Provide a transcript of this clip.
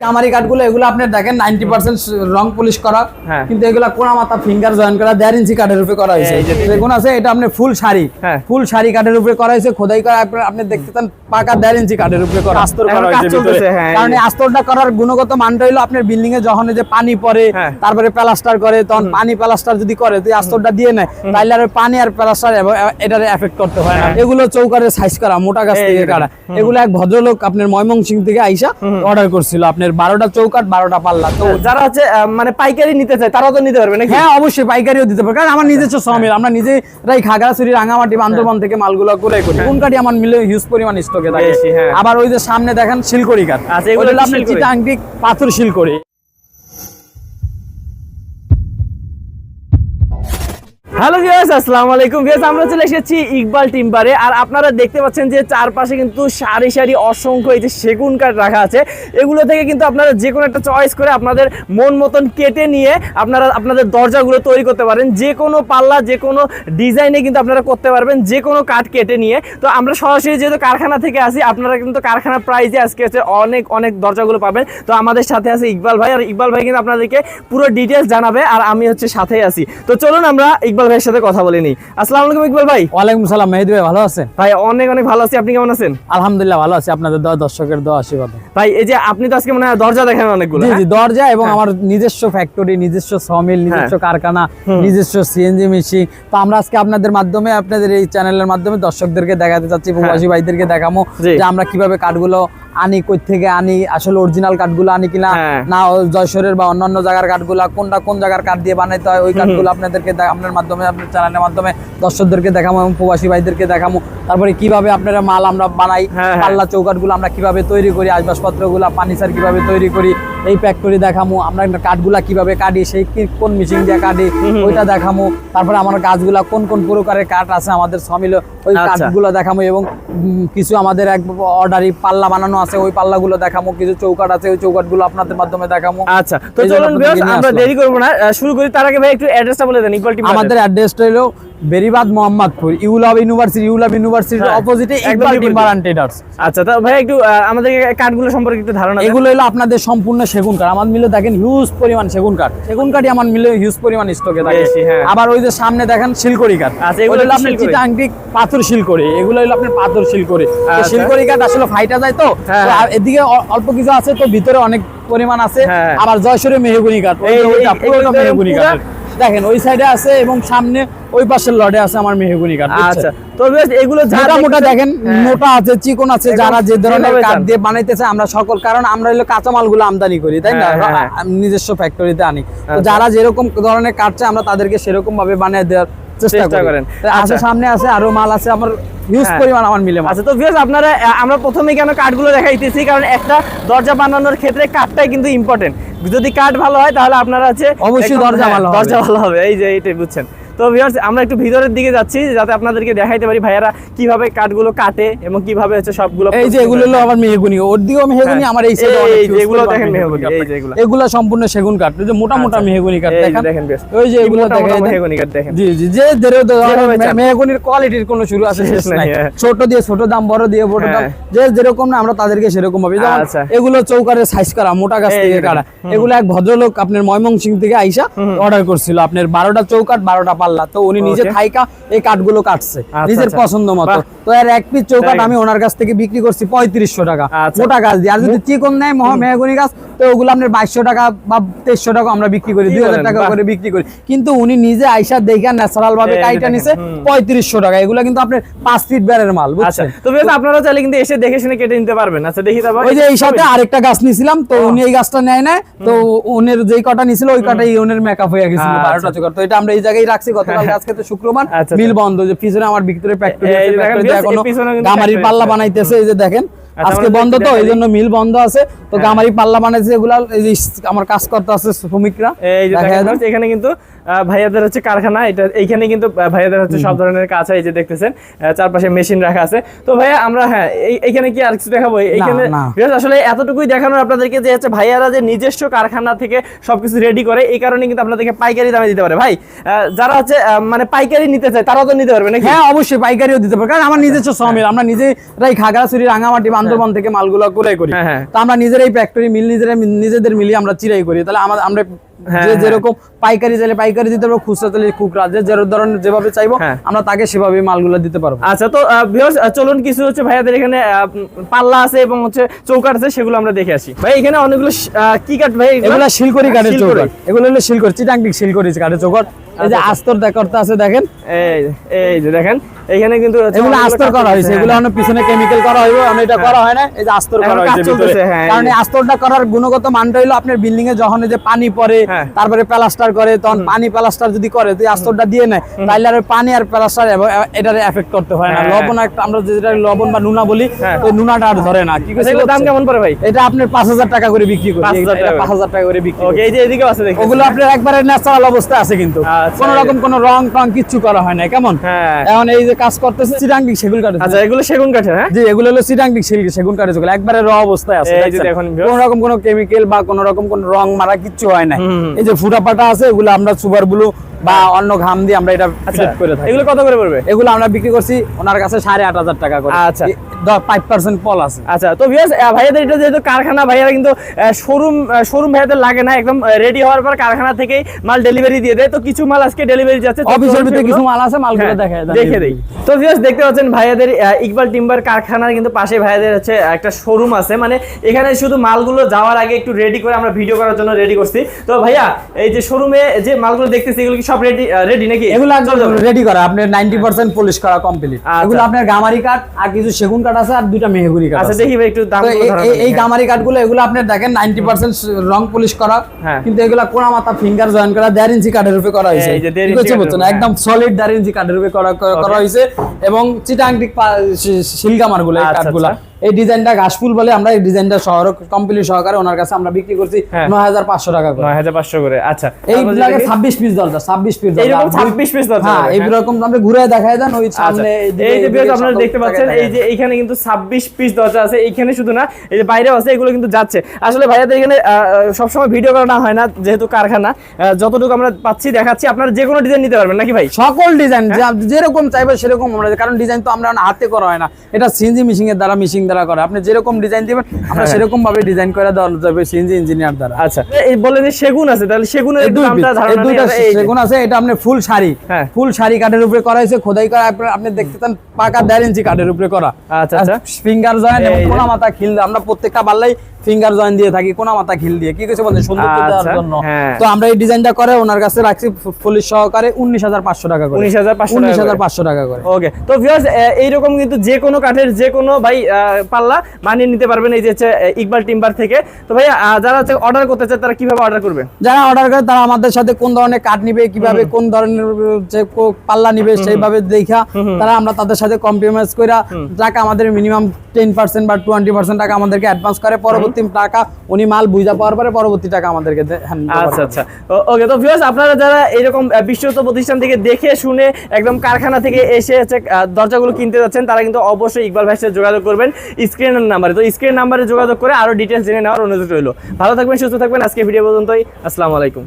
কামারি কাঠগুলো এগুলো আপনি দেখেন নাইনটি পার্সেন্ট রং পলিশ করা। হ্যাঁ। কিন্তু এগুলো কোনা মাথা ফিঙ্গার জয়েন করা দেড় ইঞ্চি কাঠের উপরে করা হয়েছে। দেখুন। আছে এটা আপনি ফুল শাড়ি। হ্যাঁ। ফুল শাড়ি কাঠের উপরে করা হয়েছে খোদাই করা আপনি- আপনি দেখতে চান পাকা দেড় ইঞ্চি কাঠের উপরে করা। আস্তর কাজ চলতেছে, ভিতরে। হ্যাঁ, কারণ এই আস্তরটা করার গুণগত মানটা হলো আপনার বিল্ডিং এ যখন যে পানি পড়ে হ্যাঁ। তারপরে প্লাস্টার করে তখন পানি প্লাস্টার যদি করে তো আস্তরটা দিয়ে নেয় তাহলে আর পানি আর প্লাস্টার এটার এফেক্ট করতে হয় না। হ্যাঁ। এগুলো চৌকারের সাইজ করা মোটা গাছ থেকে কাটা। এগুলো এক ভদ্রলোক আপনার ময়মনসিং থেকে আইসা অর্ডার করছিল আপনার বারোটা চৌকাট বারোটা পাল্লা। তো যারা হচ্ছে মানে পাইকারি নিতে চায় তারাও তো নিতে পারবে নাকি? হ্যাঁ অবশ্যই পাইকারিও দিতে পারবে। কারণ আমার নিজস্ব সমিল আমরা নিজেরাই খাগড়াছড়ি রাঙামাটি বান্দরবান থেকে মালগুলো করে করি। কোন কাঠি আমার মিলে হিউজ পরিমাণ স্টকে থাকে। হ্যাঁ। আবার ওই যে সামনে দেখেন শিলকড়ি কাঠ। আচ্ছা, এগুলো? চিটাংটি পাথর শিলকড়ি। হ্যালো ভিউয়ার্স, আসসালামু আলাইকুম। ভিউয়ার্স, আমরা চলে এসেছি ইকবাল টিম্বারে। আর আপনারা দেখতে পাচ্ছেন যে চারপাশে কিন্তু সারি সারি অসংখ্য এই যে সেগুন কাঠ রাখা আছে। এগুলো থেকে কিন্তু আপনারা যে কোনো একটা চয়েস করে আপনাদের মন মতন কেটে নিয়ে আপনারা আপনাদের দরজাগুলো তৈরি করতে পারেন। যে কোনো পাল্লা, যে কোনো ডিজাইনে কিন্তু আপনারা করতে পারবেন, যে কোনো কাঠ কেটে নিয়ে। তো আমরা সরাসরি যেহেতু কারখানা থেকে আসি, আপনারা কিন্তু কারখানার প্রাইজে আজকে হচ্ছে অনেক অনেক দরজাগুলো পাবেন। তো আমাদের সাথে আছে ইকবাল ভাই। আর ইকবাল ভাই কিন্তু আপনাদেরকে পুরো ডিটেলস জানাবে। আর আমি হচ্ছে সাথেই আছি। তো চলুন আমরা ইকবাল ভাইয়ের সাথে কথা বলে নিই আসসালামু আলাইকুম ইকবাল ভাই। ওয়ালাইকুম সালাম মেহেদি ভাই ভালো আছেন? ভাই অনেক অনেক ভালো আছি। আপনি কেমন আছেন? আলহামদুলিল্লাহ ভালো আছি। আপনাদের দোয়া দর্শকের দোয়া আশীর্বাদ। ভাই এই যে আপনি তো আজকে মনে হয় দরজা দেখেন অনেকগুলো জি হ্যাঁ? জি দরজা এবং আমার নিজস্ব ফ্যাক্টরি নিজস্ব সমিল নিজস্ব কারখানা নিজস্ব সিএনজি মেশিন তো আমরা আজকে আপনাদের মাধ্যমে আপনাদের এই চ্যানেলের মাধ্যমে দর্শকদেরকে দেখাতে চাচ্ছি প্রবাসী ভাইদেরকে দেখাবো জি। যে আমরা কীভাবে কাঠগুলো আনি কই থেকে আনি আসলে অরিজিনাল কাঠগুলো আনি কিনা হ্যাঁ। না জয়সরের বা অন্যান্য জায়গার কাঠগুলা কোনটা কোন জায়গার কাঠ দিয়ে বানাইতে হয় ওই কাঠগুলো আপনাদেরকে আপনার মাধ্যমে আপনার চ্যানেলের মাধ্যমে দর্শকদেরকে দেখাবো এবং প্রবাসী ভাইদেরকে দেখাবো তারপরে কীভাবে আপনারা মাল আমরা বানাই হ্যাঁ, হ্যাঁ। পাল্লা চৌকাটগুলো আমরা কীভাবে তৈরি করি আসবাবপত্রগুলো ফার্নিচার কীভাবে তৈরি করি এই ফ্যাক্টরি দেখামো আমরা কাঠগুলা কীভাবে কাটি সেই কোন মেশিন দিয়ে কাটি ওইটা দেখামো তারপরে আমার গাছগুলা কোন কোন প্রকারের কাঠ আছে আমাদের সমিল ওই আচ্ছা। কাঠগুলো দেখামো এবং কিছু আমাদের এক অর্ডারি পাল্লা বানানো আছে ওই পাল্লাগুলো দেখামো কিছু চৌকাট আছে ওই চৌকাটগুলো আপনাদের মাধ্যমে দেখামো। আচ্ছা তো চলুন আমরা দেরি করব না। শুরু করি তার আগে ভাই একটু অ্যাড্রেসটা বলে দেন ইকুয়ালটি আমাদের অ্যাড্রেসটা হলো Beribadh Mohammadpur ULAB university ULAB ইউনিভার্সিটির অপোজিটে ইকবাল বিপরীতে। ট্রেডার্স আচ্ছা তো ভাই একটু আমাদের কাঠগুলো সম্পর্কে একটু ধারণা এগুলো হলো আপনাদের সম্পূর্ণ সেগুন কাঠ আমার মিলে দেখেন হিউজ পরিমাণ সেগুন কাঠ সেগুন কাঠই আমার মিলে হিউজ পরিমাণ স্টকে থাকে হ্যাঁ। আবার ওই যে সামনে দেখেন শিলকড়ি কাঠ আচ্ছা, এগুলো হলো আপনার শিলকড়ি? চিটাংটি পাথর শিলকড়ি এগুলো হলো আপনার পাথর শিলকড়ি আচ্ছা। শিলকড়ি কাঠ আসলে ফাইটা যায় তো হ্যাঁ, হ্যাঁ। আর এদিকে অল্প কিছু আছে তো ভিতরে অনেক পরিমাণ আছে। আবার জয়সরে মেহগুনি কাঠ পুরোটা মেহগুনি কাঠ দেখেন ওই সাইডে আছে এবং সামনে ওই পাশের লডে আছে আমার মেহগুনি কাঠ আচ্ছা তো এগুলো যারা মোটা দেখেন হ্যাঁ। মোটা আছে চিকন আছে যারা যে ধরনের কাঠ দিয়ে বানাইতেছে আমরা সকল কারণ আমরা হলো কাঁচামালগুলো আমদানি করি তাই না? হ্যাঁ, হ্যাঁ, নিজস্ব ফ্যাক্টরিতে আনি। তো আচ্ছা। যারা যেরকম ধরনের কাঠ চায় আমরা তাদেরকে সেরকম ভাবে বানিয়ে দেওয়ার চেষ্টা চেষ্টা করেন। আছে আচ্ছা। সামনে আছে আরও মাল আছে আমার হিউজ হ্যাঁ। পরিমাণ আমার মিলে আচ্ছা তো ভিউয়ার্স আপনারা আমরা প্রথমে কেন কাঠগুলো দেখাইতেছি? কারণ একটা দরজা বানানোর ক্ষেত্রে কাঠটাই কিন্তু ইম্পর্টেন্ট যদি কাঠ ভালো হয় তাহলে আপনারা আছে অবশ্যই দরজা হ্যাঁ, ভালো দরজা ভালো হবে। এই যে এইটাই বুঝছেন। তো ভিউয়ার্স আমরা একটু ভিতরের দিকে যাচ্ছি যাতে আপনাদেরকে দেখাইতে পারি ভাইয়ারা কীভাবে কাঠগুলো কাটে এবং কীভাবে হচ্ছে সবগুলো এই যে এগুলো হলো আবার মেহগুনি ওর দিকেও মেহগুনি হ্যাঁ। আমার এই সাইডে অনেক huge এগুলো দেখেন মেহগনি এই যে এগুলো। এগুলো সম্পূর্ণ সেগুন কাঠ এই যে মোটা মোটা আচ্ছা। মেহগুনি কাঠ দেখেন দেখেন বেশ। ওই যে এগুলো দেখেন মেহগনি কাঠ দেখেন। জি জি যে যেভাবে চান। মেহগনির কোয়ালিটির কোনো শুরু আছে শেষ নাই হ্যাঁ। ছোট দিয়ে ছোট দাম বড় দিয়ে বড় দাম হ্যাঁ। যে যেরকম না আমরা তাদেরকে সেরকম ভাবে যেমন আচ্ছা। এগুলো চৌকারের সাইজ করা মোটা গাছ থেকে কাটা এগুলো এক ভদ্রলোক আপনার ময়মনসিং থেকে আইসা অর্ডার করছিল আপনার বারোটা চৌকাট বারোটা তো উনি নিজে থাইকা এই কাঠগুলো কাটছে আচ্ছা, নিজের আচ্ছা। পছন্দ মতো। তো এর এক পিস দেখেন। আমি ওনার কাছ থেকে বিক্রি করছি পঁয়ত্রিশশো টাকা। আচ্ছা। মোটা গাছ দিয়ে। আর যদি চিকন নেয় মহা মেহগনি গাছ তো ওগুলো আপনার টাকা বা টাকা আমরা বিক্রি করি? টাকা করে বিক্রি করি। কিন্তু উনি নিজে আইসা দেখে ন্যাচারাল ভাবে কাইটা নিছে হুম। পঁয়ত্রিশশো টাকা। এগুলো কিন্তু আপনার পাঁচ ফিট বেড়ের মাল বুঝছেন? তো ভিউয়ার্স আপনারা চাইলে কিন্তু এসে দেখে শুনে কেটে নিতে পারবেন। আচ্ছা দেখি তারপর। ওই যে এই সাথে আরেকটা গাছ নিছিলাম তো উনি এই গাছটা নেয় না তো উনের যেই কটা নিছিল ওই কটাই উনের মেকআপ হয়ে গেছিল চোখর তো এটা আমরা এই জায়গায় রাখছি গতকাল আজকে তো শুক্রবার। বিল মিল বন্ধ যে পিছনে আমার ভিতরে ফ্যাক্টরি আছে ফ্যাক্টরি এখনও গামারির পাল্লা বানাইতেছে এই যে দেখেন। আচ্ছা, আজকে বন্ধ তো এই জন্য মিল বন্ধ আছে। তো গামারি পাল্লা বানাইছে এগুলা এই যে আমার কাজ করতে আছে শ্রমিকরা। এই যে এখানে কিন্তু ভাইয়াদের হচ্ছে কারখানা এটা এইখানে কিন্তু ভাইয়াদের হচ্ছে সব ধরনের কাজ হয় এই যে দেখতেছেন চারপাশে মেশিন রাখা আছে। তো ভাইয়া আমরা হ্যাঁ এই- এইখানে কি আর কিছু দেখাবো? এইখানে। আসলে এতটুকুই দেখানোর আপনাদেরকে যে হচ্ছে ভাইয়ারা যে নিজস্ব কারখানা থেকে সবকিছু রেডি করে এই কারণে কিন্তু আপনাদেরকে পাইকারি দামে দিতে পারে। ভাই যারা হচ্ছে মানে পাইকারি নিতে চায় তারাও তো নিতে পারবে নাকি? হ্যাঁ অবশ্যই পাইকারিও দিতে পারে কারণ আমার নিজস্ব সমিল আমরা নিজেরাই খাগড়াছড়ি রাঙামাটি সুন্দরবন থেকে মালগুলো ক্রয় করি। হ্যাঁ, হ্যাঁ। তো আমরা নিজেরাই ফ্যাক্টরি মিল নিজেরা নিজেদের মিলিয়ে আমরা চিরাই করি। তাহলে আমরা হ্যাঁ, যে হ্যাঁ। যেরকম পাইকারি চাইলে পাইকারি দিতে পারব খুচরা চাইলে খুচরা যে যে ধরনের যেভাবে চাইব হ্যাঁ। আমরা তাকে সেভাবে মালগুলো দিতে পারব আচ্ছা তো আহ, viewers, আহ, চলুন কিছু হচ্ছে ভাইয়াদের এখানে পাল্লা আছে এবং হচ্ছে চৌকাট আছে সেগুলো আমরা দেখে আসি ভাই এখানে অনেকগুলো কি কাঠ ভাই এগুলো? এগুলো শিলকরি কাঠের শিলকড়ি। এগুলো হলো শিলকরি চিটাংটিক শিলকরি কাঠের চৌকট এই যে। আস্তর করতে আছে দেখেন এই এই যে দেখেন এখানে কিন্তু এগুলো আস্তর করা হয়েছে হ্যাঁ। এগুলো পিছনে কেমিক্যাল করা হইব আমি এটা করা হয় না এই যে আস্তর করা হয়েছে ভিতরে। হ্যাঁ, কারণ এই আস্তরটা করার গুণগত মানটা হলো আপনার বিল্ডিং এ যখন এই যে পানি পড়ে হ্যাঁ। তারপরে প্লাস্টার করে তখন পানি প্লাস্টার যদি করে তো এই আস্তরটা দিয়ে নেয় তাইলে আর পানি আর প্লাস্টার এটার এফেক্ট করতে হয় না। হ্যাঁ। লবণ একটা আমরা যেটা লবণ বা নুনা বলি হ্যাঁ। ওই নুনাটা আর ধরে না। কি কইছে দাম কেমন পড়ে ভাই? এটা আপনার পাঁচ হাজার টাকা করে বিক্রি করি। 5,000 এটা টাকা। পাঁচ হাজার টাকা করে বিক্রি করি। ওকে এই যে এদিকেও আছে দেখি ওগুলো আপনার একবারে ন্যাচারাল অবস্থায় আছে কিন্তু। আচ্ছা, কোনো রকম কোনো রং টং কিচ্ছু করা হয় না কেমন? হ্যাঁ। এখন এই যে কাজ করতেছে চিরাঙ্গি সেগুন কাঠের আচ্ছা এগুলো সেগুন কাঠের হ্যাঁ? জি এগুলো হলো চিরাঙ্গি সেগুন কাঠের যেগুলো একবারে র অবস্থায় আছে এই যে দেখুন, কোনো রকম কোনো কেমিক্যাল বা কোনো রকম কোনো রং মারা কিচ্ছু হয় না। এই যে ফুটা পাটা আছে এগুলো আমরা সুপার ব্লু বা অন্য ঘাম দিয়ে আমরা এটা আচ্ছা করে থাকি। এগুলো কত করে পড়বে? এগুলো আমরা বিক্রি করছি ওনার কাছে সাড়ে আট হাজার টাকা করে। আচ্ছা। ফাইভ পার্সেন্ট পল আছে। আচ্ছা তো ভিউয়ার্স ভাইয়াদের এটা যেহেতু কারখানা ভাইয়ারা কিন্তু শোরুম শোরুম ভাইয়াদের লাগে না একদম রেডি হওয়ার পর কারখানা থেকেই মাল ডেলিভারি দিয়ে দেয়। তো কিছু মাল আজকে ডেলিভারি যাচ্ছে অফিসের ভিতরে কিছু মাল আছে মালগুলো হ্যাঁ, দেখে দেখে দেই। তো ভিউয়ার্স দেখতে পাচ্ছেন ভাইয়াদের ইকবাল টিম্বার কারখানার কিন্তু পাশে ভাইয়াদের হচ্ছে একটা শোরুম আছে। মানে এখানে শুধু মালগুলো যাওয়ার আগে একটু রেডি করে আমরা ভিডিও করার জন্য রেডি করছি। তো ভাইয়া এই যে শোরুমে যে মালগুলো দেখতেছি এগুলো কি সব রেডি রেডি নাকি? এগুলো। রেডি করা আপনার নাইনটি পার্সেন্ট পলিশ করা কমপ্লিট আচ্ছা। এগুলো আপনার গামারি কাঠ আর কিছু সেগুন কাঠ আছে আর দুইটা মেহগুরি কাঠ আচ্ছা দেখি ভাই একটু দাম এই- গামারি কাটগুলো এগুলো আপনি দেখেন নাইনটি পার্সেন্ট রং পলিশ করা। হ্যাঁ। কিন্তু এগুলো কোনা মাথা ফিঙ্গার জয়েন করা দেড় ইঞ্চি কাঠের উপরে করা হয়েছে। এই যে দেড় ঠিক আছে বুঝছেন? একদম সলিড দেড় ইঞ্চি কাঠের উপরে করা করা হয়েছে। এবং চিটাংটিক শিলগামারগুলো এই আচ্ছা, কাঠগুলা। আচ্ছা। এই ডিজাইনটা ঘাসফুল বলে আমরা এই ডিজাইনটা শহর কমপ্লিট সহকারে ওনার কাছে আমরা বিক্রি করছি হ্যাঁ। নয় হাজার পাঁচশো টাকা করে। নয় হাজার পাঁচশো করে। আচ্ছা এই লাগে ছাব্বিশ পিস দরজা ছাব্বিশ পিস এইরকম 26 piece দরজা হ্যাঁ হবে, এই হ্যাঁ। রকম আপনি ঘুরে দেখায় দেন ওই আচ্ছা, সামনে এই যে আপনারা দেখতে পাচ্ছেন এই যে এইখানে কিন্তু 26 পিস দরজা আছে এইখানে শুধু না এই যে বাইরেও আছে এগুলো কিন্তু যাচ্ছে। আসলে ভাইয়াদের এখানে সবসময় ভিডিও করা না হয় না যেহেতু কারখানা যতটুকু আমরা পাচ্ছি দেখাচ্ছি আপনারা যে কোনো ডিজাইন নিতে পারবেন নাকি ভাই? সকল ডিজাইন হ্যাঁ? যেরকম চাইবে সেরকম আমরা কারণ ডিজাইন তো আমরা হাতে করা হয় না। এটা সিএনজি মেশিং এর দ্বারা মেশিং দ্বারা করা আপনি যেরকম ডিজাইন দিবেন আমরা হ্যাঁ। সেরকম ভাবে ডিজাইন করে দেওয়া যাবে সিএনজি ইঞ্জিনিয়ার দ্বারা আচ্ছা এই বলেন যে সেগুন আছে তাহলে সেগুনের দামটা ধারণা দুইটা। সেগুন আছে এটা আপনি ফুল শাড়ি হ্যাঁ। ফুল শাড়ি কাঠের উপরে করা হয়েছে খোদাই করা আপনি দেখতে চান পাকা দেড় ইঞ্চি কাঠের উপরে করা আচ্ছা, আচ্ছা। ফিঙ্গার জয়েন্ট এবং কোনা মাথা খিল আমরা প্রত্যেকটা বাল্লাই ফিঙ্গার জয়েন দিয়ে থাকি কোনা মাথা খিল দিয়ে। কি কিছু বলছেন সুন্দর দেওয়ার আচ্ছা, জন্য। হ্যাঁ। তো আমরা এই ডিজাইনটা করে ওনার কাছে রাখছি পুলিশ সহকারে উনিশ হাজার পাঁচশো টাকা করে। 19,500 উনিশ টাকা করে। ওকে। তো ভিউয়ার্স এইরকম কিন্তু যে কোনো কাঠের যে কোনো ভাই পাল্লা বানিয়ে নিতে পারবেন এই যে ইকবাল টিম্বার থেকে। তো ভাই যারা অর্ডার করতে চায় তারা কীভাবে অর্ডার করবে? যারা অর্ডার করে তারা আমাদের সাথে কোন ধরনের কাঠ নিবে কীভাবে কোন ধরনের যে পাল্লা নিবে সেইভাবে দেখা। তারা আমরা তাদের সাথে কম্প্রোমাইজ করে টাকা আমাদের মিনিমাম টেন পার্সেন্ট বা টোয়েন্টি পার্সেন্ট টাকা আমাদেরকে অ্যাডভান্স করে পরবর্তী টাকা উনি মাল বুঝা পাওয়ার পরে পরবর্তী টাকা আমাদেরকে over আচ্ছা আচ্ছা। ওকে তো ভিউয়ার্স আপনারা যারা এরকম বিশ্বস্ত প্রতিষ্ঠান থেকে দেখে শুনে একদম কারখানা থেকে এসে হচ্ছে দরজাগুলো কিনতে যাচ্ছেন তারা কিন্তু অবশ্যই ইকবাল ভাইয়ের সাথে যোগাযোগ করবেন স্ক্রিনের নাম্বারে। তো স্ক্রিন নাম্বারে যোগাযোগ করে আরও ডিটেলস জেনে নেওয়ার অনুরোধ রইল। ভালো থাকবেন সুস্থ থাকবেন। আজকে ভিডিও পর্যন্তই। আসসালামু আলাইকুম।